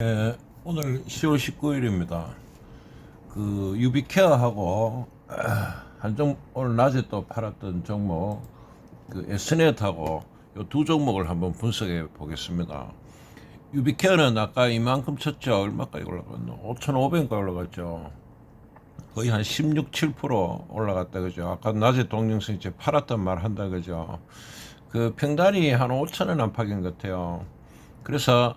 예, 오늘 10월 19일입니다. 그 유비케어하고 아, 한종 오늘 낮에 또 팔았던 종목 그 에스넷하고 이두 종목을 한번 분석해 보겠습니다. 유비케어는 아까 이만큼 쳤죠. 얼마까지 올라갔노? 5,500까지 올라갔죠. 거의 한 16, 7% 올라갔다 그죠. 아까 낮에 동영상 이제 팔았던 말 한다 그죠. 그 평단이 한 5천 원 안팎인 것 같아요. 그래서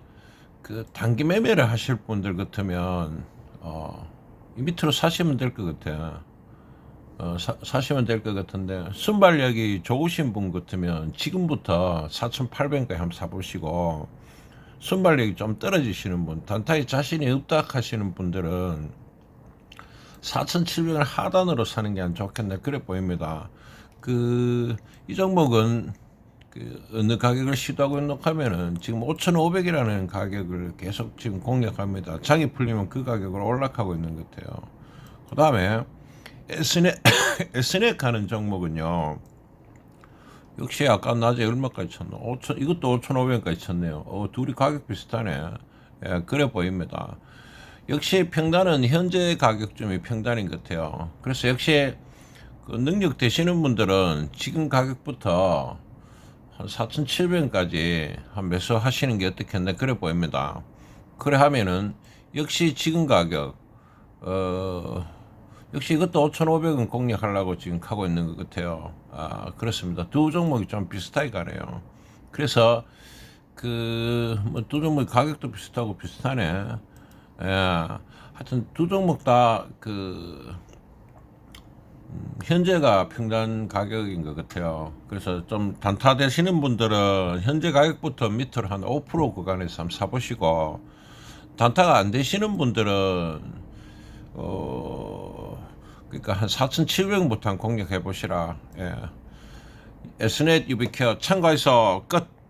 그 단기 매매를 하실 분들 같으면 어, 이 밑으로 사시면 될 것 같아. 어, 사, 사시면 될 것 같은데 순발력이 좋으신 분 같으면 지금부터 4,800원까지 한번 사보시고 순발력이 좀 떨어지시는 분, 단타에 자신이 없다 하시는 분들은 4,700원 하단으로 사는 게 안 좋겠네. 그래 보입니다. 그, 이 종목은 그 어느 가격을 시도하고 있는 하면은 지금 5,500이라는 가격을 계속 지금 공략합니다. 장이 풀리면 그 가격으로 올라가고 있는 것 같아요. 그 다음에 에스넥, 에스넥 하는 종목은요. 역시 아까 낮에 얼마까지 쳤노? 5천, 이것도 5,500원까지 쳤네요. 어, 둘이 가격 비슷하네. 예, 그래 보입니다. 역시 평단은 현재 가격쯤이 평단인 것 같아요. 그래서 역시 그 능력 되시는 분들은 지금 가격부터 한 4,700원까지 한 매수 하시는 게 어떻겠나 그래 보입니다. 그래 하면은 역시 지금 가격 어 역시 이것도 5,500원 공략하려고 지금 하고 있는 것 같아요. 아 그렇습니다. 두 종목이 좀 비슷하게 가네요. 그래서 그뭐두 종목 가격도 비슷하고 비슷하네. 예. 하여튼 두 종목 다그 현재가 평단 가격인 것 같아요. 그래서 좀 단타 되시는 분들은 현재 가격부터 밑으로 한 5% 구간에서 한번 사보시고 단타가 안 되시는 분들은 어 그러니까 한 4,700원부터 한 공략해 보시라. 예. 에스넷 유비케어 참가해서 끝.